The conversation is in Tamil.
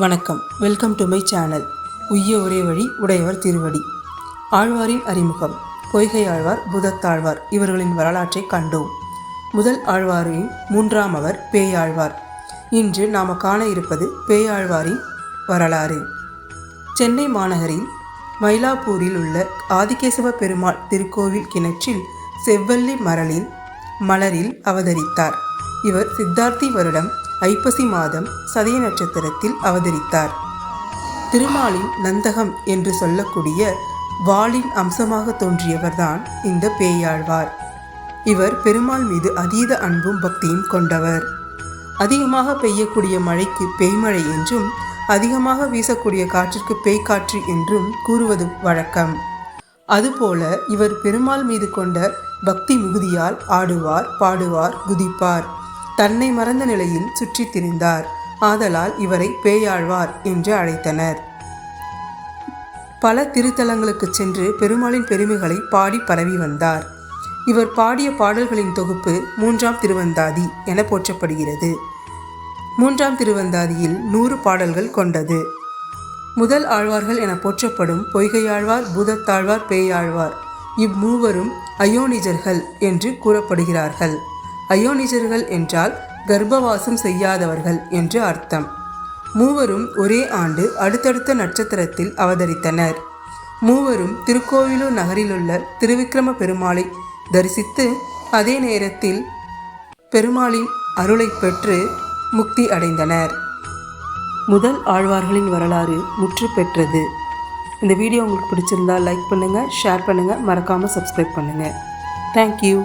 வணக்கம். வெல்கம் டு மை சேனல் உய்ய ஒரே வழி உடையவர் திருவடி. ஆழ்வாரின் அறிமுகம். பொய்கை ஆழ்வார் புதத்தாழ்வார் இவர்களின் வரலாற்றை கண்டோம். முதல் ஆழ்வாரின் மூன்றாம் அவர் பேயாழ்வார். இன்று நாம காண இருப்பது பேயாழ்வாரின் வரலாறு. சென்னை மாநகரில் மயிலாப்பூரில் உள்ள ஆதிகேசவ பெருமாள் திருக்கோவில் கிணற்றில் செவ்வல்லி மரலில் மலரில் அவதரித்தார். இவர் சித்தார்த்தி வருடம் ஐப்பசி மாதம் சதய நட்சத்திரத்தில் அவதரித்தார். திருமாலின் நந்தகம் என்று சொல்லக்கூடிய வாளின் அம்சமாக தோன்றியவர்தான் இந்த பேயாழ்வார். இவர் பெருமாள் மீது அதீத அன்பும் பக்தியும் கொண்டவர். அதிகமாக பெய்யக்கூடிய மழைக்கு பேய்மழை என்றும் அதிகமாக வீசக்கூடிய காற்றிற்கு பேய்காற்று என்றும் கூறுவது வழக்கம். அதுபோல இவர் பெருமாள் மீது கொண்ட பக்தி மிகுதியால் ஆடுவார் பாடுவார் குதிப்பார். தன்னை மறந்த நிலையில் சுற்றித் திரிந்தார். ஆதலால் இவரை பேயாழ்வார் என்று அழைத்தனர். பல திருத்தலங்களுக்கு சென்று பெருமாளின் பெருமைகளை பாடி பரவி வந்தார். இவர் பாடிய பாடல்களின் தொகுப்பு மூன்றாம் திருவந்தாதி என போற்றப்படுகிறது. மூன்றாம் திருவந்தாதியில் நூறு பாடல்கள் கொண்டது. முதல் ஆழ்வார்கள் என போற்றப்படும் பொய்கையாழ்வார் பூதத்தாழ்வார் பேயாழ்வார் இம்மூவரும் அயோனிஜர்கள் என்று கூறப்படுகிறார்கள். அயோனிஜர்கள் என்றால் கர்ப்பவாசம் செய்யாதவர்கள் என்று அர்த்தம். மூவரும் ஒரே ஆண்டு அடுத்தடுத்த நட்சத்திரத்தில் அவதரித்தனர். மூவரும் திருக்கோவிலூர் நகரிலுள்ள திருவிக்கிரம பெருமாளை தரிசித்து அதே நேரத்தில் பெருமாளின் அருளை பெற்று முக்தி அடைந்தனர். முதல் ஆழ்வார்களின் வரலாறு முற்று பெற்றது. இந்த வீடியோ உங்களுக்கு பிடிச்சிருந்தா லைக் பண்ணுங்கள் ஷேர் பண்ணுங்கள் மறக்காமல் சப்ஸ்கிரைப் பண்ணுங்கள் தேங்க்யூ